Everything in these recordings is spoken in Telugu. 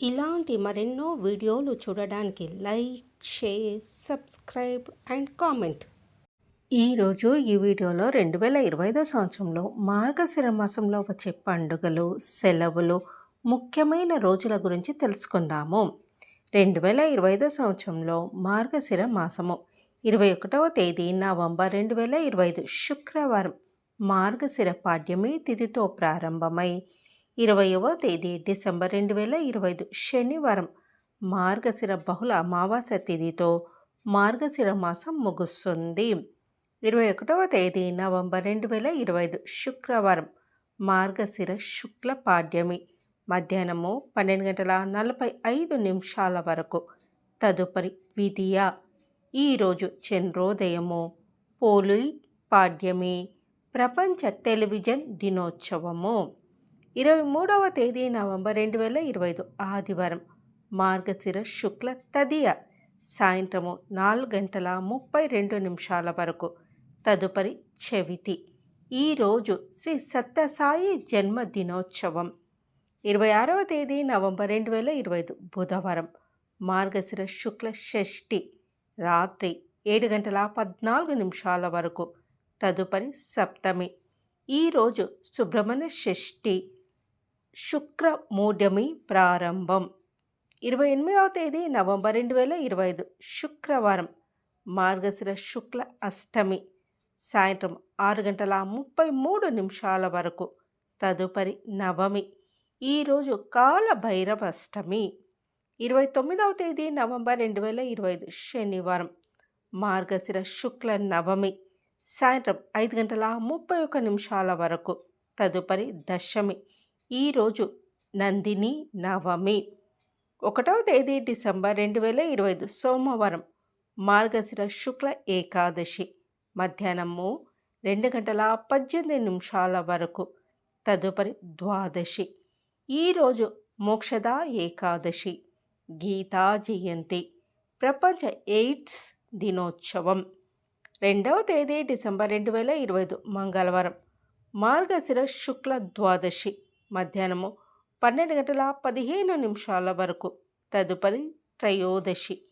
ఇలాంటి మరెన్నో వీడియోలు చూడడానికి like share subscribe and comment. ఈరోజు ఈ వీడియోలో రెండు వేల ఇరవై ఐదో సంవత్సరంలో మార్గశిర మాసంలో వచ్చే పండుగలు సెలవులు ముఖ్యమైన రోజుల గురించి తెలుసుకుందాము. రెండు వేల ఇరవై ఐదో సంవత్సరంలో మార్గశిర మాసము. ఇరవై ఒకటవ తేదీ నవంబర్ రెండు వేల ఇరవై ఐదు శుక్రవారం మార్గశిర పాడ్యమి తిథితో ప్రారంభమై ఇరవయవ తేదీ డిసెంబర్ రెండు వేల ఇరవై ఐదు శనివారం మార్గశిర బహుళ అమావాస్య తిథితో మార్గశిర మాసం ముగుస్తుంది. ఇరవై ఒకటవ తేదీ నవంబర్ రెండు వేల ఇరవై ఐదు శుక్రవారం మార్గశిర శుక్ల పాడ్యమి. మధ్యాహ్నము పన్నెండు గంటల నలభై ఐదు నిమిషాల వరకు తదుపరి విధియ. ఈరోజు చంద్రోదయము పోలి పాడ్యమి ప్రపంచ టెలివిజన్ దినోత్సవము. ఇరవై మూడవ తేదీ నవంబర్ రెండు వేల ఇరవై ఐదు ఆదివారం. మార్గశిర శుక్ల తదియ. సాయంత్రము నాలుగు గంటల ముప్పై రెండు నిమిషాల వరకు. తదుపరి చవితి. ఈరోజు శ్రీ సత్యసాయి జన్మదినోత్సవం ఇరవై ఆరవ తేదీ నవంబర్ రెండు వేల ఇరవై ఐదు బుధవారం. మార్గశిర శుక్ల షష్ఠి. రాత్రి ఏడు గంటల పద్నాలుగు నిమిషాల వరకు. తదుపరి సప్తమి. ఈరోజు సుబ్రహ్మణ్య షష్ఠి. శుక్ర మూఢమి ప్రారంభం. ఇరవై ఎనిమిదవ తేదీ నవంబర్ రెండు వేల ఇరవై ఐదు శుక్రవారం. మార్గశిర శుక్ల అష్టమి. సాయంత్రం ఆరు గంటల ముప్పై మూడు నిమిషాల వరకు తదుపరి నవమి. ఈరోజు కాలభైరవ అష్టమి. ఇరవై తొమ్మిదవ తేదీ నవంబర్ రెండు వేల ఇరవై ఐదు శనివారం. మార్గశిర శుక్ల నవమి. సాయంత్రం ఐదు గంటల ముప్పై ఒక నిమిషాల వరకు తదుపరి దశమి. ఈరోజు నందిని నవమి ఒకటవ తేదీ డిసెంబర్ రెండు వేల ఇరవై ఐదు సోమవారం మార్గశిర శుక్ల ఏకాదశి మధ్యాహ్నము రెండు గంటల పద్దెనిమిది నిమిషాల వరకు తదుపరి ద్వాదశి. ఈరోజు మోక్షద ఏకాదశి గీతా జయంతి ప్రపంచ ఎయిడ్స్ దినోత్సవం రెండవ తేదీ డిసెంబర్ రెండు వేల ఇరవై ఐదు మంగళవారం మార్గశిర శుక్ల ద్వాదశి మధ్యాహ్నము పన్నెండు గంటల పదిహేను నిమిషాల వరకు. తదుపరి త్రయోదశి.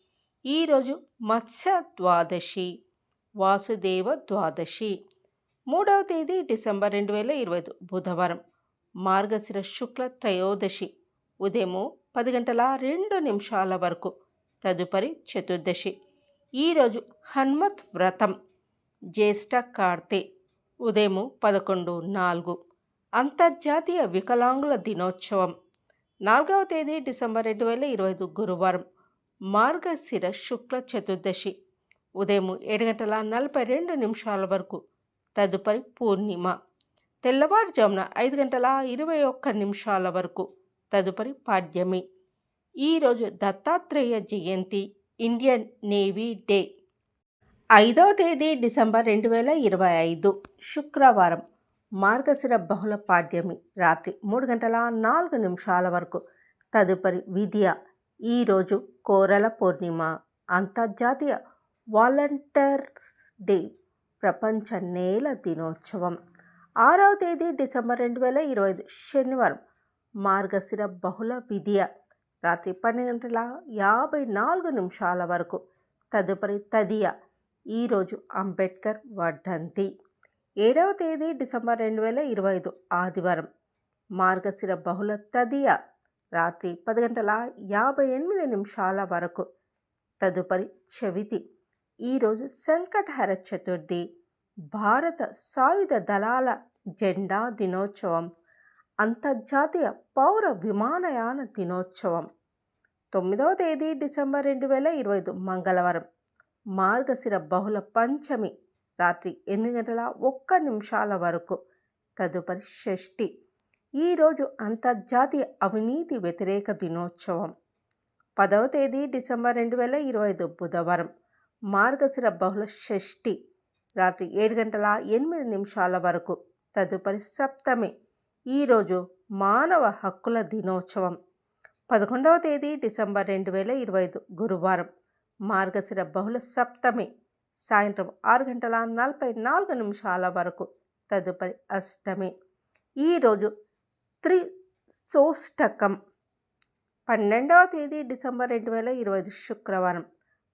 ఈరోజు మత్స్య ద్వాదశి వాసుదేవ ద్వాదశి. మూడవ తేదీ డిసెంబర్ రెండు వేల ఇరవై ఐదు బుధవారం. మార్గశిర శుక్ల త్రయోదశి ఉదయము పది గంటల రెండు నిమిషాల వరకు. తదుపరి చతుర్దశి. ఈరోజు హనుమత్ వ్రతం జ్యేష్ఠ కార్తె ఉదయము పదకొండు నాలుగు. అంతర్జాతీయ వికలాంగుల దినోత్సవం. నాలుగవ తేదీ డిసెంబర్ రెండు వేల ఇరవై ఐదు గురువారం మార్గశిర శుక్ల చతుర్దశి. ఉదయం ఏడు గంటల నలభై రెండు నిమిషాల వరకు తదుపరి పూర్ణిమ. తెల్లవారుజామున ఐదు గంటల ఇరవై ఒక్క నిమిషాల వరకు తదుపరి పాడ్యమి. ఈరోజు Dattatreya Jayanti Indian Navy Day. ఐదవ తేదీ డిసెంబర్ రెండు వేల ఇరవై ఐదు శుక్రవారం. మార్గశిర బహుళ పాడ్యమి రాత్రి మూడు గంటల నాలుగు నిమిషాల వరకు. తదుపరి విద్య. ఈరోజు కోరల పూర్ణిమ. అంతర్జాతీయ వాలంటీర్స్ డే. ప్రపంచ నేల దినోత్సవం. ఆరవ తేదీ డిసెంబర్ రెండు వేల ఇరవై ఐదు శనివారం. మార్గశిర బహుళ విద్య. రాత్రి పన్నెండు గంటల యాభై నాలుగు నిమిషాల వరకు. తదుపరి తదియ. ఈరోజు అంబేద్కర్ వర్ధంతి. ఏడవ తేదీ డిసెంబర్ రెండు వేల ఇరవై ఐదు ఆదివారం. మార్గశిర బహుళ తదియ రాత్రి పది గంటల యాభై ఎనిమిది నిమిషాల వరకు తదుపరి చవితి. ఈరోజు సంకటహర చతుర్థి. భారత సాయుధ దళాల జెండా దినోత్సవం. అంతర్జాతీయ పౌర విమానయాన దినోత్సవం. తొమ్మిదవ తేదీ డిసెంబర్ రెండు వేల ఇరవై ఐదు మంగళవారం. మార్గశిర బహుళ పంచమి. రాత్రి ఎనిమిది గంటల ఒక్క నిమిషాల వరకు తదుపరి షష్ఠి. ఈరోజు అంతర్జాతీయ అవినీతి వ్యతిరేక దినోత్సవం. పదవ తేదీ డిసెంబర్ రెండు వేల ఇరవై ఐదు బుధవారం మార్గశిర బహుళ షష్ఠి. రాత్రి ఏడు గంటల ఎనిమిది నిమిషాల వరకు తదుపరి సప్తమి. ఈరోజు మానవ హక్కుల దినోత్సవం. పదకొండవ తేదీ డిసెంబర్ రెండు వేల ఇరవై ఐదు గురువారం మార్గశిర బహుళ సప్తమి. సాయంత్రం ఆరు గంటల నలభై నాలుగు నిమిషాల వరకు తదుపరి అష్టమి. ఈరోజు త్రిసోష్టకం పన్నెండవ తేదీ డిసెంబర్ రెండు వేల ఇరవై ఐదు శుక్రవారం.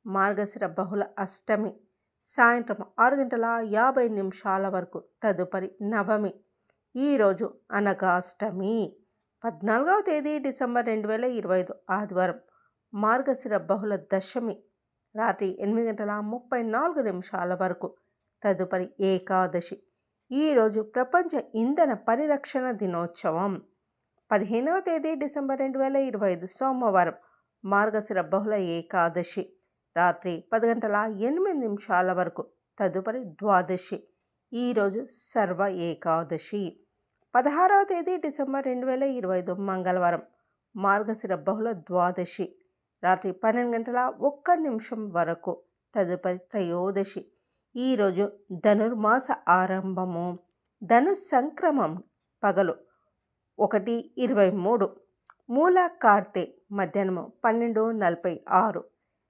మార్గశిర బహుళ అష్టమి. సాయంత్రం ఆరు గంటల యాభై నిమిషాల వరకు తదుపరి నవమి. ఈరోజు అనగాష్టమి. పద్నాలుగవ తేదీ డిసెంబర్ రెండు వేల ఇరవై ఐదు ఆదివారం. మార్గశిర బహుళ దశమి. రాత్రి ఎనిమిది గంటల ముప్పై నాలుగు నిమిషాల వరకు. తదుపరి ఏకాదశి. ఈరోజు ప్రపంచ ఇంధన పరిరక్షణ దినోత్సవం. పదిహేనవ తేదీ డిసెంబర్ రెండు వేల ఇరవై ఐదు సోమవారం మార్గశిర బహుళ ఏకాదశి. రాత్రి పది గంటల ఎనిమిది నిమిషాల వరకు. తదుపరి ద్వాదశి. ఈరోజు సర్వ ఏకాదశి. పదహారవ తేదీ డిసెంబర్ రెండు వేల ఇరవై ఐదు మంగళవారం మార్గశిర బహుళ ద్వాదశి. రాత్రి పన్నెండు గంటల ఒక్క నిమిషం వరకు తదుపరి త్రయోదశి. ఈరోజు ధనుర్మాస ఆరంభము. ధను సంక్రమం పగలు ఒకటి ఇరవై మూడు. మూల కార్తె మధ్యాహ్నం పన్నెండు నలభై ఆరు.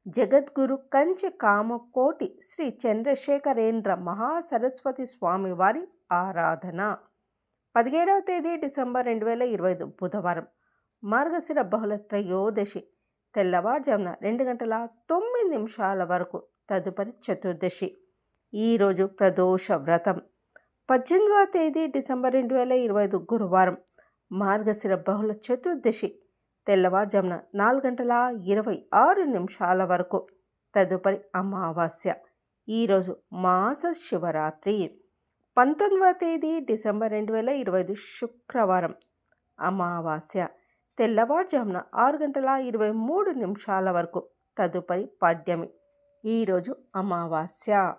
జగద్గురు కంచి కామకోటి శ్రీ చంద్రశేఖరేంద్ర మహాసరస్వతి స్వామి వారి ఆరాధన. పదిహేడవ తేదీ డిసెంబర్ రెండు వేల ఇరవై ఐదు బుధవారం. మార్గశిర బహుళ త్రయోదశి. తెల్లవారుజామున రెండు గంటల తొమ్మిది నిమిషాల వరకు తదుపరి చతుర్దశి. ఈరోజు ప్రదోష వ్రతం. పద్దెనిమిదవ తేదీ డిసెంబర్ రెండు వేల ఇరవై ఐదు గురువారం. మార్గశిర బహుళ చతుర్దశి. తెల్లవారుజామున నాలుగు గంటల ఇరవై ఆరు నిమిషాల వరకు తదుపరి అమావాస్య. ఈరోజు మాస శివరాత్రి. పంతొమ్మిదవ తేదీ డిసెంబర్ రెండు వేల ఇరవై ఐదు శుక్రవారం. అమావాస్య. తెల్లవారుజామున ఆరు గంటల ఇరవై మూడు నిమిషాల వరకు తదుపరి పాడ్యమి. ఈరోజు అమావాస్య.